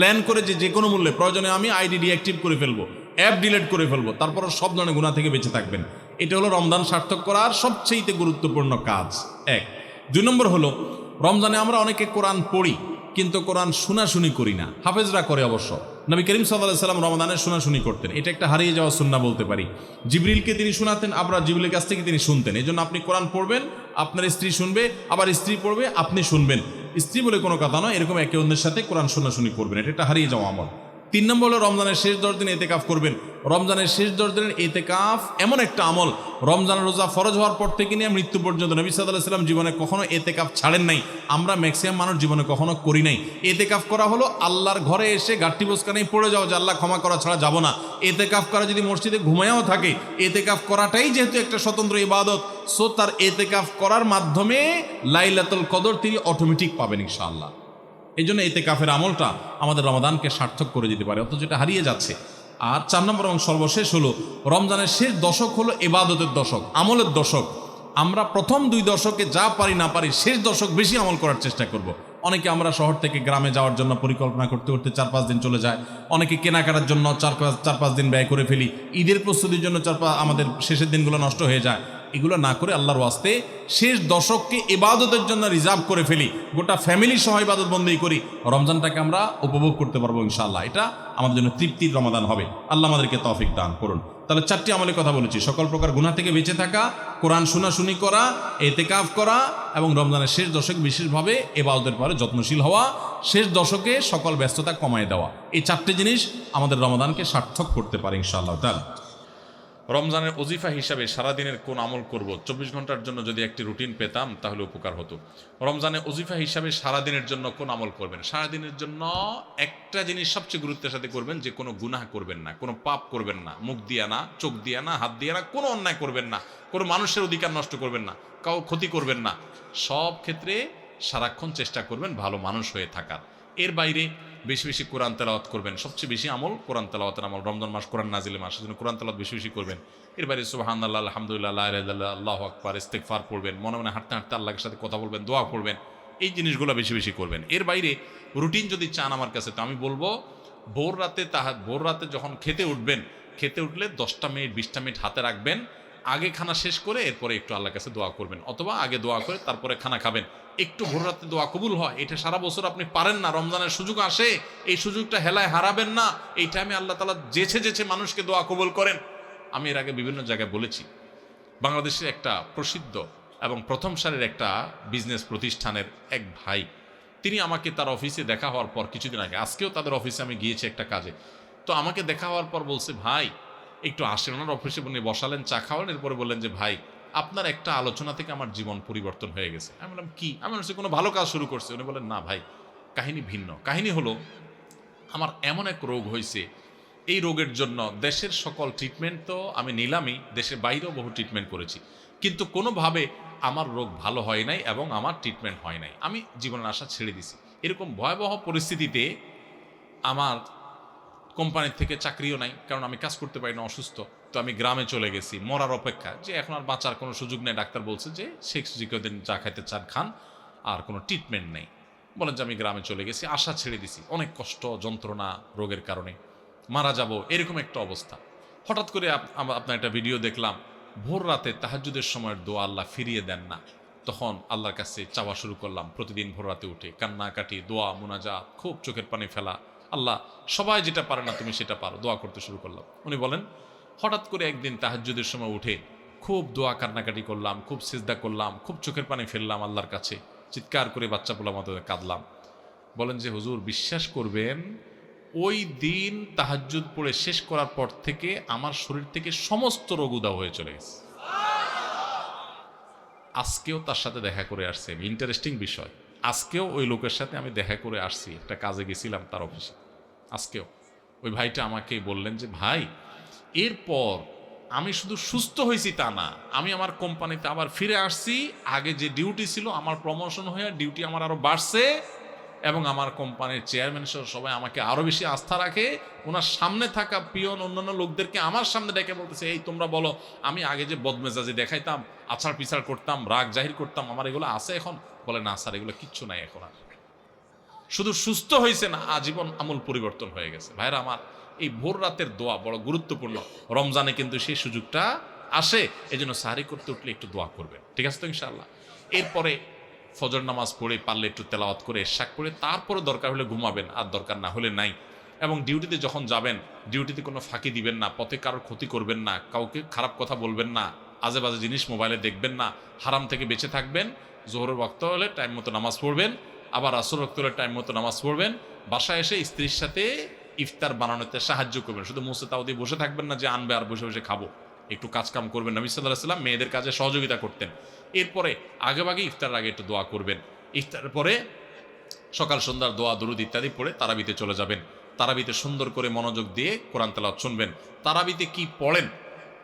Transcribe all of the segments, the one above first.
Plan করে যে যে কোনো মূল্যে প্রয়োজনে আমি আইডি ডিঅ্যাক্টিভ করে ফেলব অ্যাপ ডিলিট করে ফেলব, তারপর সব ধরনের গুণা থেকে বেঁচে থাকবেন। এটা হলো রমজান সার্থক করার সবচেয়ে গুরুত্বপূর্ণ কাজ। এক। দুই নম্বর হলো, রমজানে আমরা অনেকে কোরআন পড়ি, কিন্তু কোরআন শোনাশুনি করি না। হাফেজরা করে অবশ্য। নবী করিম সাল্লাহ সাল্লাম রমদানের শোনাশুনি করতেন। এটা একটা হারিয়ে যাওয়া সুন্না বলতে পারি। জিবরিলকে তিনি শোনাতেন, আবার জিবরিলের কাছ থেকে তিনি শুনতেন। এই আপনি কোরআন পড়বেন, আপনার স্ত্রী শুনবে, আবার স্ত্রী পড়বে, আপনি শুনবেন। স্ত্রী বলে কোনো কথা নয়, এরকম একে অন্যের সাথে কোরআন শোনাশুনি করবেন, এটা হারিয়ে যাওয়া আমল। তিন নম্বর হলো রমজানের শেষ দশ দিন এতেকাফ করবেন। রমজানের শেষ দশ দিনের এতেকাফ এমন একটা আমল। রমজানের রোজা ফরজ হওয়ার পর থেকে নিয়ে মৃত্যু পর্যন্ত নবী সাল্লাহ সাল্লাম জীবনে কখনো এতেকাফ ছাড়েন নাই। আমরা ম্যাক্সিমাম মানুষ জীবনে কখনো করি নাই। এতেকাফ করা হলো আল্লাহর ঘরে এসে গাঠটি বসকা নেই পড়ে যাও যে আল্লাহ ক্ষমা করা ছাড়া যাব না। এতেকাফ করা যদি মসজিদে ঘুমায়াও থাকে, এতেকাফ করাটাই যেহেতু একটা স্বতন্ত্র ইবাদত, সো তার এতেকাফ করার মাধ্যমে লাইলাতুল কদর তিনি অটোমেটিক পাবেন ইনশাআল্লাহ। এই জন্য এতে কাফের আমলটা আমাদের রমাদানকে সার্থক করে দিতে পারে, অথচ এটা হারিয়ে যাচ্ছে। আর চার নম্বর এবং সর্বশেষ হলো, রমজানের শেষ দশক হলো এবাদতের দশক, আমলের দশক। আমরা প্রথম দুই দশকে যা পারি না পারি, শেষ দশক বেশি আমল করার চেষ্টা করব। অনেকে আমরা শহর থেকে গ্রামে যাওয়ার জন্য পরিকল্পনা করতে করতে চার পাঁচ দিন চলে যায়। অনেকে কেনাকাটার জন্য চার পাঁচ চার পাঁচ দিন ব্যয় করে ফেলি। ঈদের প্রস্তুতির জন্য চার পাঁচ, আমাদের শেষের দিনগুলো নষ্ট হয়ে যায়। এগুলো না করে আল্লাহর ওয়াস্তে শেষ দশককে এবাদতের জন্য রিজার্ভ করে ফেলি। গোটা ফ্যামিলি সহ ইবাদত বন্দী করি। রমজানটাকে আমরা উপভোগ করতে পারব ইনশাআল্লাহ। এটা আমাদের জন্য তৃপ্তির রমাদান হবে। আল্লাহ আমাদেরকে তৌফিক দান করুন। তাহলে চারটি আমলের কথা বলেছি। সকল প্রকার গুণা থেকে বেঁচে থাকা, কোরআন শোনাশুনি করা, এতেকাফ করা এবং রমজানের শেষ দশক বিশেষভাবে এবাদতের পরে যত্নশীল হওয়া, শেষ দশকে সকল ব্যস্ততা কমায় দেওয়া। এই চারটি জিনিস আমাদের রমাদানকে সার্থক করতে পারে ইনশাআল্লাহ তাহলে রমজানের অজিফা হিসাবে সারাদিনের কোন আমল করব? চব্বিশ ঘণ্টার জন্য যদি একটি রুটিন পেতাম, তাহলে উপকার হতো। রমজানে অজিফা হিসাবে সারাদিনের জন্য কোন আমল করবেন? সারাদিনের জন্য একটা জিনিস সবচেয়ে গুরুত্বের সাথে করবেন যে, কোনো গুনাহ করবেন না, কোনো পাপ করবেন না, মুখ দিয়া না, চোখ দিয়া না, হাত দিয়া না, কোনো অন্যায় করবেন না, কোনো মানুষের অধিকার নষ্ট করবেন না, কাউ ক্ষতি করবেন না। সব ক্ষেত্রে সারাক্ষণ চেষ্টা করবেন ভালো মানুষ হয়ে থাকার। এর বাইরে বেশি বেশি কোরআন তেলাওয়াত করবেন। সবচেয়ে বেশি আমল কোরআন তেলাওয়াতের আমল। রমজান মাস কোরআন নাজিলে মাস, সেজন্য কোরআন তেলাওয়াত বেশি বেশি করবেন। এর বাইরে সুবাহান আল্লাহ আলহামদুলিল্লাহ আল্লাহ আল্লাহ আকবার ইস্তেকফার পড়বেন, মনে মনে হাঁটতে হাঁটতে আল্লাহর সাথে কথা বলবেন, দোয়া করবেন এই জিনিসগুলো বেশি বেশি করবেন। এর বাইরে রুটিন যদি চান আমার কাছে, তো আমি বলব, ভোর রাতে তাহা ভোর রাতে যখন খেতে উঠবেন, খেতে উঠলে দশটা মিনিট, বিশটা মিনিট হাতে রাখবেন আগে খানা শেষ করে এরপরে একটু আল্লাহর কাছে দোয়া করবেন। অথবা আগে দোয়া করে তারপরে খানা খাবেন। একটু ভোর রাতে দোয়া কবুল হয়। এটা সারা বছর আপনি পারেন না। রমজানের সুযোগ আসে। এই সুযোগটা হেলায় হারাবেন না। এই টাইমে আল্লাহ তালা যেছে যেছে মানুষকে দোয়া কবুল করেন। আমি এর আগে বিভিন্ন জায়গায় বলেছি, বাংলাদেশের একটা প্রসিদ্ধ এবং প্রথম সারের একটা বিজনেস প্রতিষ্ঠানের এক ভাই, তিনি আমাকে তার অফিসে দেখা হওয়ার পর কিছুদিন আগে, আজকেও তাদের অফিসে আমি গিয়েছি একটা কাজে। তো আমাকে দেখা হওয়ার পর বলছে, ভাই একটু আসেন, ওনার অফিসে উনি বসালেন, চা খাওয়ালেন, এরপরে বললেন যে, ভাই, আপনার একটা আলোচনা থেকে আমার জীবন পরিবর্তন হয়ে গেছে। আমি বললাম, কি? আমি হচ্ছে কোনো ভালো কাজ শুরু করছে। উনি বলেন না ভাই, কাহিনী ভিন্ন। কাহিনী হলো, আমার এমন এক রোগ হয়েছে, এই রোগের জন্য দেশের সকল ট্রিটমেন্ট তো আমি নিলামই, দেশের বাইরেও বহু ট্রিটমেন্ট করেছি, কিন্তু কোনোভাবে আমার রোগ ভালো হয় নাই এবং আমার ট্রিটমেন্ট হয় নাই। আমি জীবনের আশা ছেড়ে দিছি। এরকম ভয়াবহ পরিস্থিতিতে আমার কোম্পানির থেকে চাকরিও নাই, কারণ আমি কাজ করতে পারি না, অসুস্থ। তো আমি গ্রামে চলে গেছি, মরার অপেক্ষা যে এখন আর বাঁচার কোনো সুযোগ নেই, ডাক্তার বলছে যে শেখ দিন যা খাইতে চান খান, আর কোনো ট্রিটমেন্ট নেই। বলেন যে আমি গ্রামে চলে গেছি, আশা ছেড়ে দিছি। অনেক কষ্ট, যন্ত্রণা, রোগের কারণে। মারা যাব, এরকম একটা অবস্থা। হঠাৎ করে আপনার একটা ভিডিও দেখলাম, ভোর রাতে তাহাজুদের সময়ের দোয়া আল্লাহ ফিরিয়ে দেন না। তখন আল্লাহর কাছে চাওয়া শুরু করলাম, প্রতিদিন ভোর রাতে উঠে কান্নাকাটি, দোয়া মোনাজা খুব চোখের পানি ফেলা। আল্লাহ সবাই যেটা পারে না তুমি সেটা পারো, দোয়া করতে শুরু করলাম। উনি বলেন, হঠাৎ করে একদিন তাহাজ্জুদের সময় উঠে খুব দোয়া কান্নাকাটি করলাম, খুব সিজদা করলাম, খুব চোখের পানি ফেললাম আল্লাহর কাছে, চিৎকার করে বাচ্চা পোলা মতো কাঁদলাম। বলেন যে, হুজুর, বিশ্বাস করবেন, ওই দিন তাহাজ্জুদ পড়ে শেষ করার পর থেকে আমার শরীর থেকে সমস্ত রোগ উদাও হয়ে চলে গেছে। আজকেও তার সাথে দেখা করে আসছে। ইন্টারেস্টিং বিষয়। আজকেও ওই লোকের সাথে আমি দেখা করে আসছি, একটা কাজে গেছিলাম তার অফিসে। আজকেও। ওই ভাইটা আমাকে বললেন যে, ভাই, এরপর আমি শুধু সুস্থ হয়েছি তা না, আমি আমার কোম্পানিতে আবার ফিরে আসছি, আগে যে ডিউটি ছিল আমার প্রমোশন হয়ে ডিউটি আমার আরও বাড়ছে এবং আমার কোম্পানির চেয়ারম্যান সহ সবাই আমাকে আরও বেশি আস্থা রাখে। ওনার সামনে থাকা পিয়ন অন্যান্য লোকদেরকে আমার সামনে ডেকে বলতেছে, এই তোমরা বলো, আমি আগে যে বদমেজাজি দেখাইতাম আছাড় পিছাড় করতাম, রাগ জাহির করতাম, আমার এগুলো আছে এখন? বলে, না স্যার, এগুলো কিচ্ছু নাই এখন আর। শুধু সুস্থ হয়েছে না আজীবন আমূল পরিবর্তন হয়ে গেছে। ভাইরা আমার, এই ভোর রাতের দোয়া বড় গুরুত্বপূর্ণ। রমজানে কিন্তু সেই সুযোগটা আসে এই জন্য সাহারি করতে উঠলে একটু দোয়া করবেন। ঠিক আছে তো ইনশাল্লাহ এরপরে ফজর নামাজ পড়ে পারলে একটু তেলাওয়াত করে শাক করে তারপরে দরকার হলে ঘুমাবেন, আর দরকার না হলে নাই। এবং ডিউটিতে যখন যাবেন, ডিউটিতে কোনো ফাঁকি দিবেন না, পথে কারোর ক্ষতি করবেন না, কাউকে খারাপ কথা বলবেন না আজে বাজে জিনিস মোবাইলে দেখবেন না। হারাম থেকে বেঁচে থাকবেন। জোহরের বক্ত হলে টাইম মতো নামাজ পড়বেন। আবার আসর রক্ত হলে টাইম মতো নামাজ পড়বেন। বাসায় এসে স্ত্রীর সাথে ইফতার বানানোতে সাহায্য করবেন। শুধু মুসে তাও দিয়ে বসে থাকবেন না যে আনবে আর বসে বসে খাব। একটু কাজ কাম করবেন। নবী সাল্লাহ সাল্লাম মেয়েদের কাজে সহযোগিতা করতেন। এরপরে আগেভাগে ইফতার আগে একটু দোয়া করবেন। ইফতারের পরে সকাল সন্ধ্যার দোয়া, দরুদ ইত্যাদি পড়ে তারাবিতে চলে যাবেন। তারাবিতে সুন্দর করে মনোযোগ দিয়ে কোরআন তেলাওয়াত শুনবেন। তারাবিতে কি পড়েন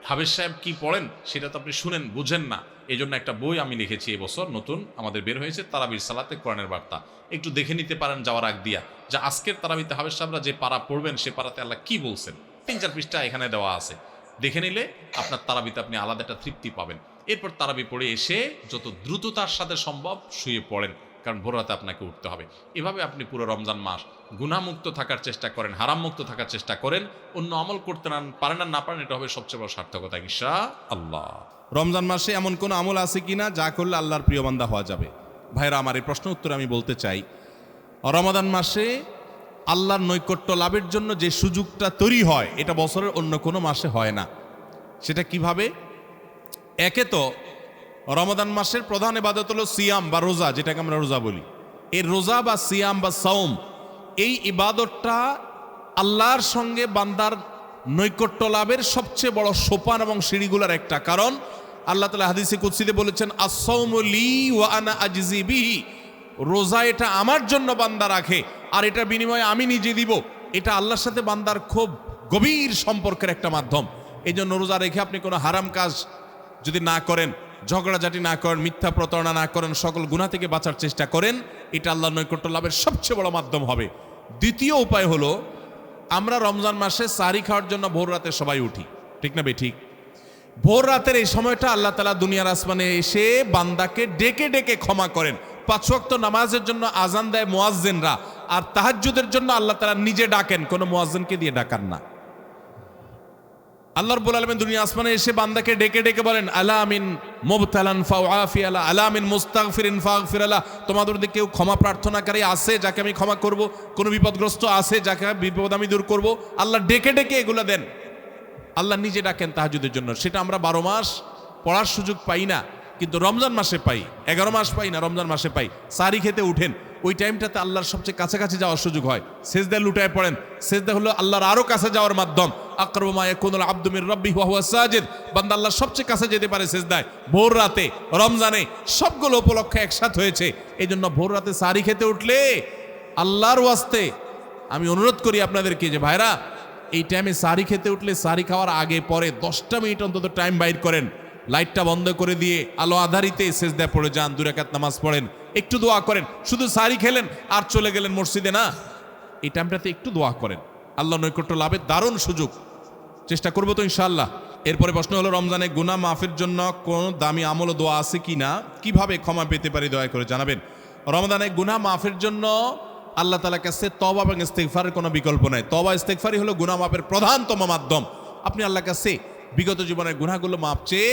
হাবেজ সাহেব কি পড়েন, সেটা তো আপনি শুনেন, বুঝেন না। এই জন্য একটা বই আমি লিখেছি এবছর, নতুন, আমাদের বের হয়েছে, তারাবির সালাতে কোরআনের বার্তা। একটু দেখে নিতে পারেন যাওয়ার আগ দিয়া। যা আজকের তারাবিতে হাবেজ সাহেবরা যে পাড়া পড়বেন, সে পাড়াতে আল্লাহ কি বলছেন? তিন চার পৃষ্ঠা এখানে দেওয়া আছে। দেখে নিলে আপনার তারাবিতে আপনি আলাদা একটা তৃপ্তি পাবেন। এরপর তারাবি পড়ে এসে যত দ্রুততার সাথে সম্ভব শুয়ে পড়েন। কারণ ভোর রাতে আপনাকে উঠতে হবে। এভাবে আপনি পুরো রমজান মাস গুণামুক্ত থাকার চেষ্টা করেন, হারামমুক্ত থাকার চেষ্টা করেন, অন্য আমল করতে না পারেন না পারেন, এটা হবে সবচেয়ে বড় সার্থকতা ঈশা আল্লাহ রমজান মাসে এমন কোন আমল আছে কি না যা করলে আল্লাহর প্রিয় বান্দা হওয়া যাবে। ভাইরা, আমার এই প্রশ্ন উত্তরে আমি বলতে চাই, রমাদান মাসে আল্লাহর নৈকট্য লাভের জন্য যে সুযোগটা তৈরি হয়, এটা বছরের অন্য কোনো মাসে হয় না। সেটা কীভাবে? একে তো রমাদান মাসের প্রধান ইবাদত হলো সিয়াম বা রোজা, যেটাকে আমরা রোজা বলি। এই রোজা বা সিয়াম বা সাওম, এই ইবাদতটা আল্লাহর সঙ্গে বান্দার নৈকট্য লাভের সবচেয়ে বড় সোপান এবং সিঁড়িগুলার একটা কারণ। আল্লাহ তালা হাদিসে কুৎসিতে বলেছেন আসৌমলি ওয়া আনা আজিজি বিহি। রোজা এটা আমার জন্য বান্দা রাখে, আর এটা বিনিময়ে আমি নিজে দিব। এটা আল্লাহর সাথে বান্দার খুব গভীর সম্পর্কের একটা মাধ্যম। এই জন্য রোজা রেখে আপনি কোনো হারাম কাজ যদি না করেন ঝগড়াঝাটি না করেন, মিথ্যা প্রতারণা না করেন, সকল গুণা থেকে বাঁচার চেষ্টা করেন, এটা আল্লাহ নৈকট্য লাভের সবচেয়ে বড় মাধ্যম হবে। দ্বিতীয় উপায় হলো, আমরা রমজান মাসে সারি খাওয়ার জন্য ভোর রাতে সবাই উঠি। ঠিক না ঠিক? ভোর রাতের এই সময়টা আল্লাহ তালা দুনিয়ার আসমানে এসে বান্দাকে ডেকে ডেকে ক্ষমা করেন। পাঁচ ওয়াক্ত নামাজের জন্য আজান দেয় মোয়াজ্জেনরা, আর তাহাজ্জুদের জন্য আল্লাহ তালা নিজে ডাকেন, কোনো মোয়াজ্জেনকে দিয়ে ডাকান না। আল্লাহ রব্বুল আলমিন দুনিয়া আসমানে এসে বান্দাকে ডেকে ডেকে বলেন আলা আমিন মুবতালান ফাও আফি আলা আলা আমিন মুস্তাগফিরিন ফাগফির আলা। তোমাদের মধ্যে কেউ ক্ষমা প্রার্থনাকারী আছে যাকে আমি ক্ষমা করব? কোনো বিপদগ্রস্ত আছে যাকে বিপদ আমি দূর করব? আল্লাহ ডেকে ডেকে এগুলো দেন। আল্লাহ নিজে ডাকেন তাহাজুদের জন্য। সেটা আমরা বারো মাস পড়ার সুযোগ পাই না, কিন্তু রমজান মাসে পাই, এগারো মাস পাই না, রমজান মাসে পাই। সারি খেতে উঠেন, ওই টাইমটাতে আল্লাহর সবচেয়ে কাছাকাছি যাওয়ার সুযোগ হয়। সেজদা লুটায় পড়েন। সেজদা হলো আল্লাহর আরও কাছে যাওয়ার মাধ্যম। আকরমা ইয়াকুনুল আব্দুমির রব্বি ওয়া হুয়া সাজিদ। বান্দা আল্লাহর সবচেয়ে কাছে যেতে পারে সেজদায়। ভোর রাতে, রমজানে সবগুলো উপলক্ষে একসাথ হয়েছে। এই জন্য ভোর রাতে সারি খেতে উঠলে আল্লাহর ওয়াস্তে আমি অনুরোধ করি আপনাদেরকে যে, ভাইরা, এই টাইমে সারি খেতে উঠলে সারি খাওয়ার আগে, পরে দশটা মিনিট অন্তত টাইম বাইর করেন। লাইটটা বন্ধ করে দিয়ে আলো আধারিতে সেজদা পড়ে যান দুরাকাত নামাজ পড়েন। একটু দোয়া করেন। শুধু সারি খেলেন আর চলে গেলেন মসজিদে না, এই টাইমটাতে একটু দোয়া করেন। আল্লাহ নৈকট্য লাভের দারুণ সুযোগ। চেষ্টা করব তো ইনশাল্লাহ এরপরে প্রশ্ন হলো, রমজানে গুনা মাফের জন্য কোন দামি আমল দোয়া আছে কি না? কীভাবে ক্ষমা পেতে পারি দয়া করে জানাবেন। রমজানে গুনা মাফের জন্য আল্লাহ তালা কাছে তবা এবং ইস্তেকফারের কোনো বিকল্প নাই। তবা ইস্তেকফারই হলো গুনা মাফের প্রধানতম মাধ্যম। আপনি আল্লাহ কাছে বিগত জীবনের গুনাহগুলো মাপ চেয়ে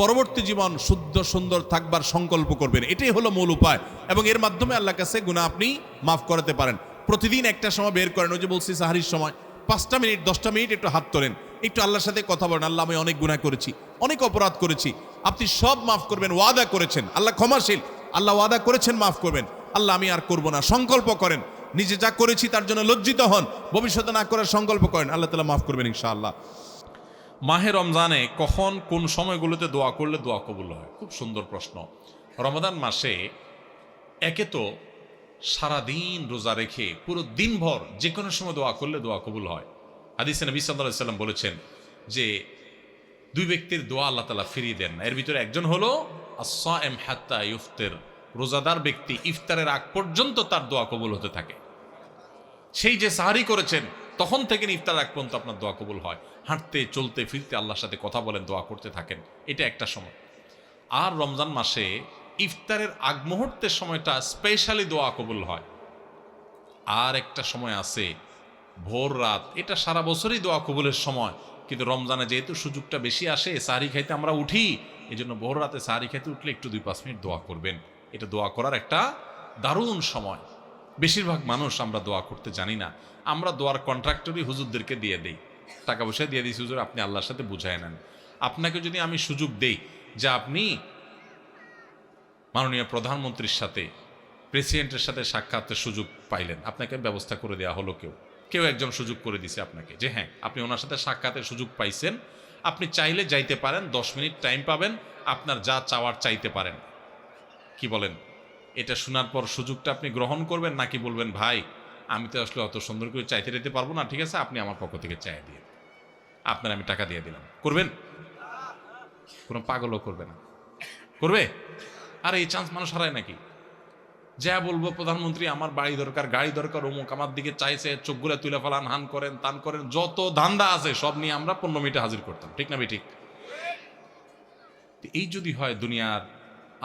পরবর্তী জীবন শুদ্ধ, সুন্দর থাকবার সংকল্প করবেন। এটাই হলো মূল উপায় এবং এর মাধ্যমে আল্লাহ কাছে গুনাহ আপনি মাফ করাতে পারেন। প্রতিদিন একটা সময় বের করেন, ওই যে বলছি সাহারির সময়, পাঁচটা মিনিট, দশটা মিনিট একটু হাত তোলেন। একটু আল্লাহর সাথে কথা বলেন, আল্লাহ আমি অনেক গুনাহ করেছি, অনেক অপরাধ করেছি। আপনি সব মাফ করবেন, ওয়াদা করেছেন। আল্লাহ ক্ষমাশীল, আল্লাহ ওয়াদা করেছেন, মাফ করবেন। আল্লাহ আমি আর করব না, সংকল্প করেন। নিজে যা করেছি তার জন্য লজ্জিত হন, ভবিষ্যতে না করার সংকল্প করেন, আল্লাহ তালা মাফ করবেন ইনশাআল্লাহ। মাহে রমজানে কখন কোন সময়গুলোতে দোয়া করলে দোয়া কবুল হয়? খুব সুন্দর প্রশ্ন। রমাদান মাসে একে তো সারাদিন রোজা রেখে পুরো দিনভর যে কোনো সময় দোয়া করলে দোয়া কবুল হয়। হাদিসে নবী সাল্লাহ সাল্লাম বলেছেন যে দুই ব্যক্তির দোয়া আল্লাহ তালা ফিরিয়ে দেন এর ভিতরে একজন হলো এম হাত্তা ইফতের। রোজাদার ব্যক্তি ইফতারের আগ পর্যন্ত তার দোয়া কবুল হতে থাকে। সেই যে সাহারি করেছেন, তখন থেকে ইফতার আগ পর্যন্ত আপনার দোয়া কবুল হয়। হাঁটতে, চলতে, ফিরতে আল্লাহর সাথে কথা বলেন, দোয়া করতে থাকেন। এটা একটা সময়। আর রমজান মাসে ইফতারের আগ মুহূর্তের সময়টা স্পেশালি দোয়া কবুল হয়। আর একটা সময় আছে ভোর রাত। এটা সারা বছরই দোয়া কবুলের সময়। কিন্তু রমজানে যেহেতু সুযোগটা বেশি আসে, সাহারি খাইতে আমরা উঠি এই জন্য ভোর রাতে সাহারি খাইতে উঠলে একটু দুই পাঁচ মিনিট দোয়া করবেন। এটা দোয়া করার একটা দারুণ সময়। বেশিরভাগ মানুষ আমরা দোয়া করতে জানি না। আমরা দোয়ার কন্ট্রাক্টরই হুজুরদেরকে দিয়ে দেই। টাকা পয়সা দিয়ে দিই হুজুর, আপনি আল্লাহর সাথে বুঝায় নেন। আপনাকে যদি আমি সুযোগ দেই যে আপনি মাননীয় প্রধানমন্ত্রীর সাথে প্রেসিডেন্টের সাথে সাক্ষাতের সুযোগ পাইলেন, আপনাকে ব্যবস্থা করে দেওয়া হলো কেউ। কেউ একজন সুযোগ করে দিছে আপনাকে, যে হ্যাঁ আপনি ওনার সাথে সাক্ষাতের সুযোগ পাইছেন, আপনি চাইলে যাইতে পারেন, দশ মিনিট টাইম পাবেন, আপনার যা চাওয়ার চাইতে পারেন। কি বলেন? এটা শোনার পর সুযোগটা আপনি গ্রহণ করবেন, নাকি বলবেন, ভাই, আমি তো আসলে অত সুন্দর করে চাইতে যেতে পারব না, ঠিক আছে, আপনি আমার পক্ষ থেকে চাই দিয়ে আপনার আমি টাকা দিয়ে দিলাম। করবেন? কোনো পাগলও করবে না। করবে? আর, এই চান্স মানুষ হারায় নাকি? যা বলব প্রধানমন্ত্রী, আমার বাড়ি দরকার, গাড়ি দরকার, অমুক আমার দিকে চাইছে চোখগুলো তুলে ফেলান, হান করেন, তান করেন, যত ধান্দা আছে সব নিয়ে আমরা পনেরো মিনিটে হাজির করতাম, ঠিক না ঠিক এই যদি হয় দুনিয়ার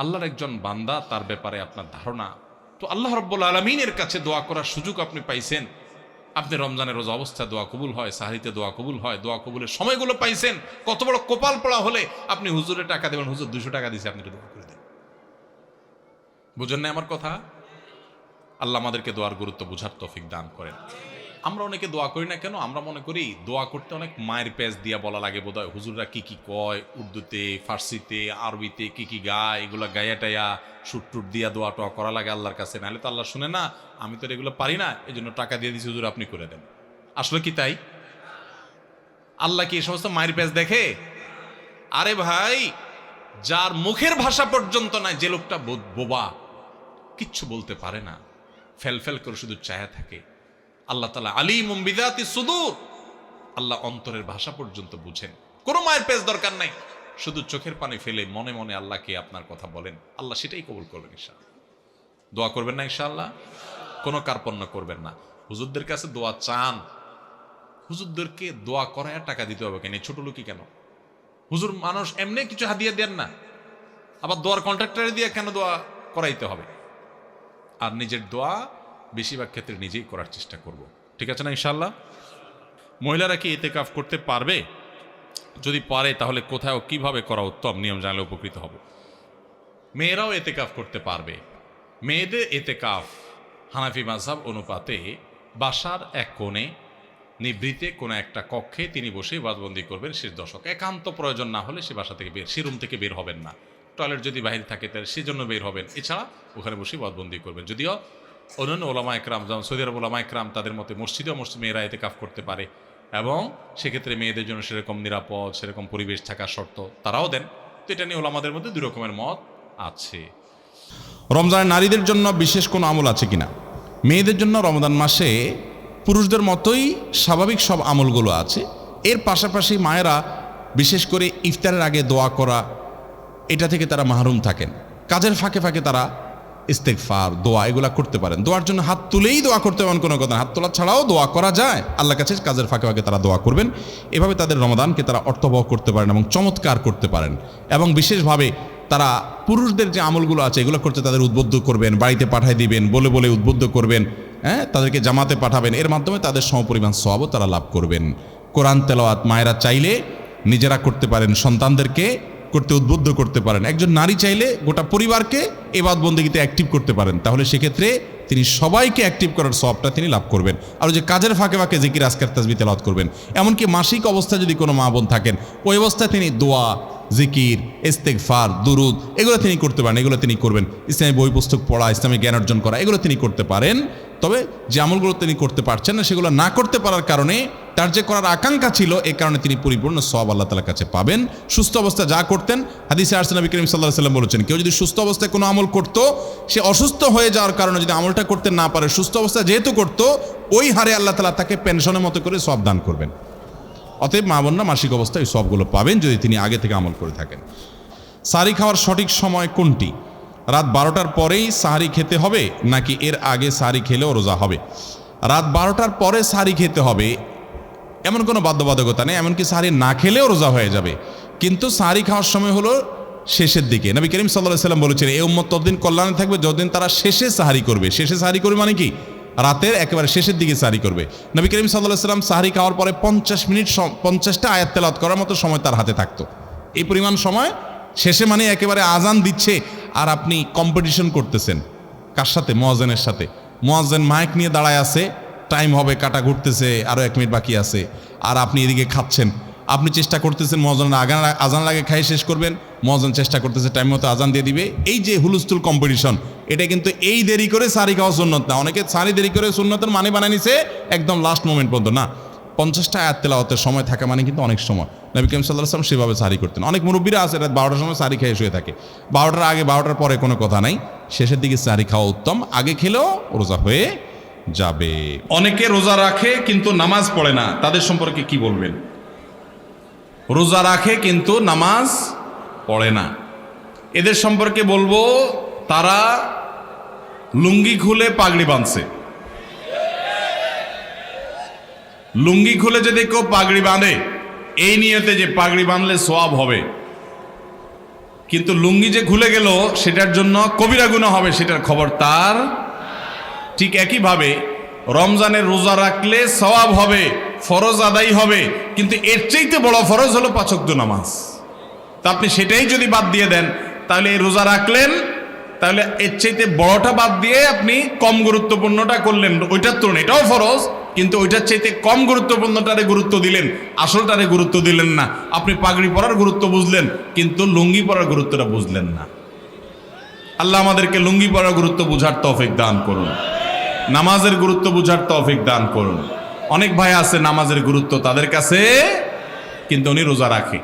আল্লাহর একজন বান্দা, তার ব্যাপারে আপনার ধারণা, তো আল্লাহ রব্বুল আলমিনের কাছে দোয়া করার সুযোগ আপনি পাইছেন। আপনি রমজানের রোজা অবস্থা দোয়া কবুল হয়, সাহারিতে দোয়া কবুল হয়, দোয়া কবুলের সময়গুলো পাইছেন, কত বড় কপাল পড়া হলে আপনি হুজুরে টাকা দেবেন, হুজুর দুশো টাকা দিয়েছে আপনি দোয়া করে বুঝেন না আমার কথা? আল্লাহ আমাদেরকে দোয়ার গুরুত্ব বুঝার তৌফিক দান করেন। আমরা অনেকে দোয়া করি না কেন? আমরা মনে করি দোয়া করতে অনেক মায়ের পেজ দিয়া বলা লাগে বোধ হয় হুজুররা কি কি কয়? উর্দুতে, ফার্সিতে, আরবিতে কি কি গায়? এগুলো গায়া টায়া সুট টুট দিয়া দোয়া টোয়া করা লাগে আল্লাহর কাছে। নাহলে তো আল্লাহ শুনে না, আমি তো এগুলো পারি না এই জন্য টাকা দিয়ে দিচ্ছি হুজুর আপনি করে দেন। আসলে কি তাই? আল্লাহ কি এই সমস্ত মায়ের পেজ দেখে? আরে ভাই, যার মুখের ভাষা পর্যন্ত নাই, যে লোকটা বোবা। কিচ্ছু বলতে পারে না। ফেল ফেল করে শুধু চায়া থাকে। আল্লাহ তালা আলী মুম্বিদাতি সুদূর। আল্লাহ অন্তরের ভাষা পর্যন্ত বুঝেন। কোনো মায়ের পেজ দরকার নাই। শুধু চোখের পানি ফেলে মনে মনে আল্লাহকে আপনার কথা বলেন। আল্লাহ সেটাই কবুল করবেন ইনশাআল্লাহ। দোয়া করবেন না ইনশাআল্লাহ? কোনো কার্পণ্য করবেন না। হুজুরদের কাছে দোয়া চান। হুজুরদেরকে দোয়া করায় টাকা দিতে হবে কেন? ছোট লোকই কেন? হুজুর মানুষ এমনি কিছু হাদিয়া দেন না। আবার দোয়ার কন্ট্রাক্টরে দিয়ে কেন দোয়া করাইতে হবে? আর নিজের দোয়া বেশিরভাগ ক্ষেত্রে নিজেই করার চেষ্টা করব। ঠিক আছে না ইনশাল্লাহ মহিলারা কি এতে কাফ করতে পারবে? যদি পারে, তাহলে কোথায় ও কীভাবে করা উত্তম? নিয়ম জানলে উপকৃত হব। মেয়েরাও এতে কাফ করতে পারবে। মেয়েদের এতে কাফ হানাফি মাঝাব অনুপাতে বাসার এক কোণে নিবৃতে কোনো একটা কক্ষে তিনি বসে বাদবন্দি করবেন, শেষ দশক। একান্ত প্রয়োজন না হলে সে বাসা থেকে বের সে রুম থেকে বের হবেন না। টয়লেট যদি বাইরে থাকে, তাহলে সেজন্য বের হবেন। এছাড়া ওখানে বসে বাদবন্দি করবেন। যদিও অন্যান্য ওলামা একরাম, যেমন সৌদি আরব ওলামা একরাম, তাদের মতে মসজিদেও মসজিদ মেয়েরা এতে কাফ করতে পারে এবং সেক্ষেত্রে মেয়েদের জন্য সেরকম নিরাপদ, সেরকম পরিবেশ থাকার শর্ত তারাও দেন। তো এটা নিয়ে ওলামাদের মধ্যে দুই রকমের মত আছে। রমজানে নারীদের জন্য বিশেষ কোনো আমল আছে কিনা? মেয়েদের জন্য রমজান মাসে পুরুষদের মতোই স্বাভাবিক সব আমলগুলো আছে। এর পাশাপাশি মায়েরা বিশেষ করে ইফতারের আগে দোয়া করা এটা থেকে তারা মাহরুম থাকেন। কাজের ফাঁকে ফাঁকে তারা ইস্তেকফার দোয়া এগুলা করতে পারেন। দোয়ার জন্য হাত তুলেই দোয়া করতে পারেন কোনো কথা হাত তোলা ছাড়াও দোয়া করা যায়। আল্লাহ কাছে কাজের ফাঁকে ফাঁকে তারা দোয়া করবেন। এভাবে তাদের রমাদানকে তারা অর্থবহ করতে পারেন এবং চমৎকার করতে পারেন। এবং বিশেষভাবে তারা পুরুষদের যে আমলগুলো আছে, এগুলো করতে তাদের উদ্বুদ্ধ করবেন, বাড়িতে পাঠাই দিবেন, বলে বলে উদ্বুদ্ধ করবেন হ্যাঁ তাদেরকে জামাতে পাঠাবেন। এর মাধ্যমে তাদের সমপরিমাণ সবও তারা লাভ করবেন। কোরআন তেলাওয়াত মায়েরা চাইলে নিজেরা করতে পারেন সন্তানদেরকে। করতে, উদ্বুদ্ধ করতে পারেন। একজন নারী চাইলে গোটা পরিবারকে এবাদ বন্দীগীতে অ্যাক্টিভ করতে পারেন। তাহলে সেক্ষেত্রে তিনি সবাইকে অ্যাক্টিভ করার সবটা তিনি লাভ করবেন। আর যে কাজের ফাঁকে ফাঁকে জিকির, আজকের, তাজবি, তেলাওয়াত করবেন। এমনকি মাসিক অবস্থায় যদি কোনো মা বোন থাকেন, ওই অবস্থায় তিনি দোয়া, জিকির ইস্তেকফার দুরুদ, এগুলো তিনি করতে পারেন, এগুলো তিনি করবেন। ইসলামী বই পুস্তক পড়া, ইসলামী জ্ঞান অর্জন করা, এগুলো তিনি করতে পারেন। তবে যে আমলগুলো তিনি করতে পারছেন না, সেগুলো না করতে পারার কারণে তার যে করার আকাঙ্ক্ষা ছিল, এ কারণে তিনি পরিপূর্ণ সব আল্লাহ তালার কাছে পাবেন। সুস্থ অবস্থা যা করতেন, হাদিসে আরসান নবী করিম সাল্লাহ সাল্লাম বলেছেন, কেউ যদি সুস্থ অবস্থায় কোনো আমল করত, সে অসুস্থ হয়ে যাওয়ার কারণে যদি আমলটা করতে না পারে, সুস্থ অবস্থা যেহেতু করতো, ওই হারে আল্লাহ তালা তাকে পেনশনের মতো করে সব দান করবেন। অতএব মা বোনরা মাসিক অবস্থায় সবগুলো পাবেন যদি তিনি আগে থেকে আমল করে থাকেন। সারি খাওয়ার সঠিক সময় কোনটি? রাত বারোটার পরেই সাহারি খেতে হবে, নাকি এর আগে সাহারি খেলেও রোজা হবে? রাত বারোটার পরে সাহারি খেতে হবে এমন কোনো বাধ্যবাধকতা নেই, এমনকি সাহারি না খেলেও রোজা হয়ে যাবে। কিন্তু সাহারি খাওয়ার সময় হলো শেষের দিকে। নবী করিম সাল্লাহ সাল্লাম বলেছেন, এই উম্মত ততদিন কল্যাণে থাকবে, যতদিন তারা শেষে সাহারি করবে। শেষে সাহারি করবে মানে কি? রাতের একেবারে শেষের দিকে সাহারি করবে। নবী করিম সাল্লাহ সাল্লাম সাহারি খাওয়ার পরে পঞ্চাশ মিনিট পঞ্চাশটা আয়াত তেলাওয়াত করার মতো সময় তার হাতে থাকতো। এই পরিমাণ সময় শেষে মানে একেবারে আজান দিচ্ছে আর আপনি কম্পিটিশন করতেছেন। কার সাথে? মোয়াজেনের সাথে। মোয়াজেন মাইক নিয়ে দাঁড়ায় আছে টাইম হবে, কাটা ঘুরতেছে আরও এক মিনিট বাকি আছে। আর আপনি এদিকে খাচ্ছেন। আপনি চেষ্টা করতেছেন মহাজন আগান আজান লাগে খাই শেষ করবেন। মহাজন চেষ্টা করতেছে টাইম মতো আজান দিয়ে দিবে। এই যে হুলস্থুল কম্পিটিশন এটা কিন্তু এই দেরি করে সারি খাওয়া সুন্নত না। অনেকে সারি দেরি করে সুন্নতের মানে বানায় নিছে একদম লাস্ট মোমেন্ট পর্যন্ত। না, পঞ্চাশটা আয়াত তেলাওয়াতের সময় থাকা মানে কিন্তু অনেক সময়। নবী করিম সাল্লাহ সেভাবে সারি করতেন। অনেক মুরব্বীরা আছে, রাত বারোটার সময় সারি খেয়ে শুয়ে থাকে। বারোটার আগে, বারোটার পরে কোনো কথা নাই। শেষের দিকে সারি খাওয়া উত্তম। আগে খেলেও রোজা হয়ে যাবে। অনেকে রোজা রাখে কিন্তু নামাজ পড়ে না। তাদের সম্পর্কে কি বলবেন? রোজা রাখে কিন্তু নামাজ পড়ে না। এদের সম্পর্কে বলব, তারা লুঙ্গি খুলে পাগড়ি বাঁধছে। লুঙ্গি খুলে যদি কেউ পাগড়ি বাঁধে, এই নিয়তে যে পাগড়ি বাঁধলে সোয়াব হবে। কিন্তু লুঙ্গি যে খুলে গেল, সেটার জন্য কবিরা গুণা হবে, সেটার খবর তার ঠিক একইভাবে রমজানের রোজা রাখলে সওয়াব হবে, ফরজ আদায় হবে, কিন্তু এর চাইতে বড় ফরজ হলো পাচক্য নামাজ। তা আপনি সেটাই যদি বাদ দিয়ে দেন, তাহলে এই রোজা রাখলেন, তাহলে এর চাইতে বড়টা বাদ দিয়ে আপনি কম গুরুত্বপূর্ণটা করলেন। ওইটার তুলনায় এটাও ফরজ, কিন্তু ওইটার চাইতে কম গুরুত্বপূর্ণটারে গুরুত্ব দিলেন, আসলটারে গুরুত্ব দিলেন না। আপনি পাগড়ি পরার গুরুত্ব বুঝলেন, কিন্তু লুঙ্গি পরার গুরুত্বটা বুঝলেন না। আল্লাহ আমাদেরকে লুঙ্গি পরার গুরুত্ব বুঝার তৌফিক দান করুন। নামাজের গুরুত্ব বুঝার তৌফিক দান করুন। অনেক ভাই আছে নামাজের গুরুত্ব তাদের কাছে, কিন্তু উনি রোজা রাখে।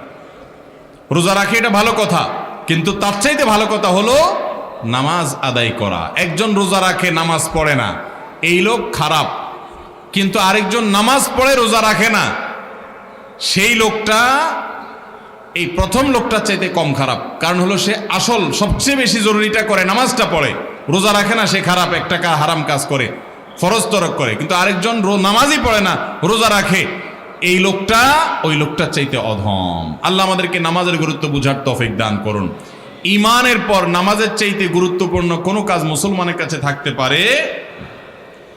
রোজা রাখে এটা ভালো কথা, কিন্তু তার চাইতে ভালো কথা হলো নামাজ আদায় করা। একজন রোজা রাখে, নামাজ পড়ে না। এই লোক খারাপ, কিন্তু আরেকজন নামাজ পড়ে, রোজা রাখে না। সেই লোকটা, এই প্রথম লোকটার চাইতে কম খারাপ, কারণ হলো সে আসল, সবচেয়ে বেশি জরুরিটা করে নামাজটা পড়ে। রোজা রাখে না, সে খারাপ, এক টাকা হারাম কাজ করে, ফরজ তরক করে। কিন্তু আরেকজন নামাজই পড়ে না, রোজা রাখে। এই লোকটা, ওই লোকটার চাইতে অধম। আল্লাহ আমাদেরকে নামাজের গুরুত্ব বুঝার তফিক দান করুন। ইমানের পর নামাজের চাইতে গুরুত্বপূর্ণ কোনো কাজ মুসলমানের কাছে থাকতে পারে